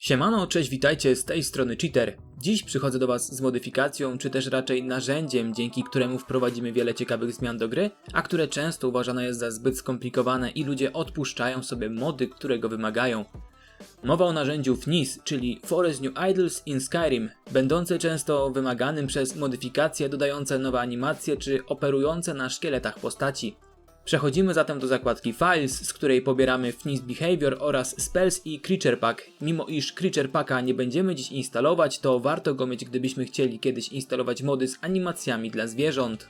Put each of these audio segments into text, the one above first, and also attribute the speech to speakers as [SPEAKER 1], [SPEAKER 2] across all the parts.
[SPEAKER 1] Siemano, cześć, witajcie, z tej strony Cheater. Dziś przychodzę do Was z modyfikacją, czy też raczej narzędziem, dzięki któremu wprowadzimy wiele ciekawych zmian do gry, a które często uważane jest za zbyt skomplikowane i ludzie odpuszczają sobie mody, które go wymagają. Mowa o narzędziu FNIS, czyli Forest New Idols in Skyrim, będące często wymaganym przez modyfikacje dodające nowe animacje czy operujące na szkieletach postaci. Przechodzimy zatem do zakładki Files, z której pobieramy FNIS Behavior oraz Spells i Creature Pack. Mimo iż Creature Packa nie będziemy dziś instalować, to warto go mieć gdybyśmy chcieli kiedyś instalować mody z animacjami dla zwierząt.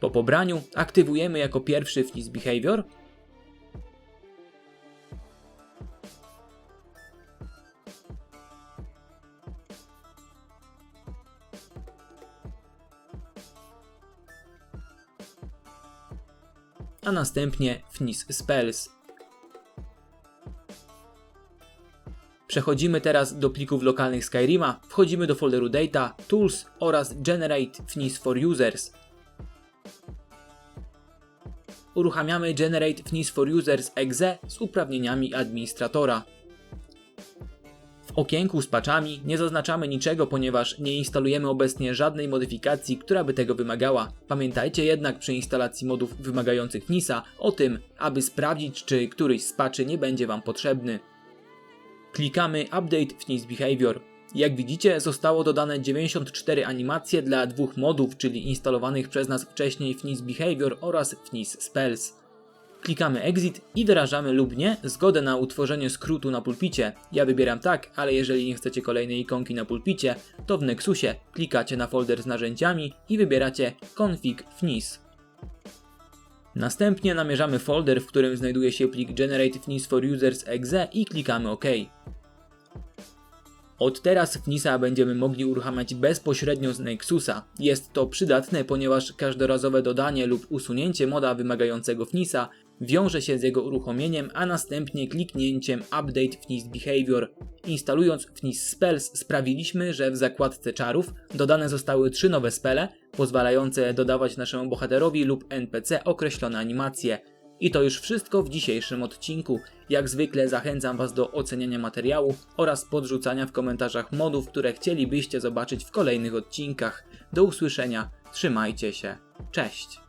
[SPEAKER 1] Po pobraniu aktywujemy jako pierwszy FNIS Behavior, a następnie FNIS Spells. Przechodzimy teraz do plików lokalnych Skyrima, wchodzimy do folderu Data, Tools oraz Generate FNIS for Users. Uruchamiamy Generate FNIS for Users exe z uprawnieniami administratora. W okienku z patchami nie zaznaczamy niczego, ponieważ nie instalujemy obecnie żadnej modyfikacji, która by tego wymagała. Pamiętajcie jednak przy instalacji modów wymagających FNISa o tym, aby sprawdzić, czy któryś z patchy nie będzie Wam potrzebny. Klikamy Update FNIS Behavior. Jak widzicie, zostało dodane 94 animacje dla dwóch modów, czyli instalowanych przez nas wcześniej FNIS Behavior oraz FNIS Spells. Klikamy Exit i wyrażamy lub nie zgodę na utworzenie skrótu na pulpicie. Ja wybieram tak, ale jeżeli nie chcecie kolejnej ikonki na pulpicie, to w Nexusie klikacie na folder z narzędziami i wybieracie Config FNIS. Następnie namierzamy folder, w którym znajduje się plik Generate FNIS for Users exe i klikamy OK. Od teraz FNISa będziemy mogli uruchamiać bezpośrednio z Nexusa. Jest to przydatne, ponieważ każdorazowe dodanie lub usunięcie moda wymagającego FNISa wiąże się z jego uruchomieniem, a następnie kliknięciem Update FNIS Behavior. Instalując FNIS Spells sprawiliśmy, że w zakładce czarów dodane zostały trzy nowe spele, pozwalające dodawać naszemu bohaterowi lub NPC określone animacje. I to już wszystko w dzisiejszym odcinku. Jak zwykle zachęcam Was do oceniania materiału oraz podrzucania w komentarzach modów, które chcielibyście zobaczyć w kolejnych odcinkach. Do usłyszenia, trzymajcie się, cześć!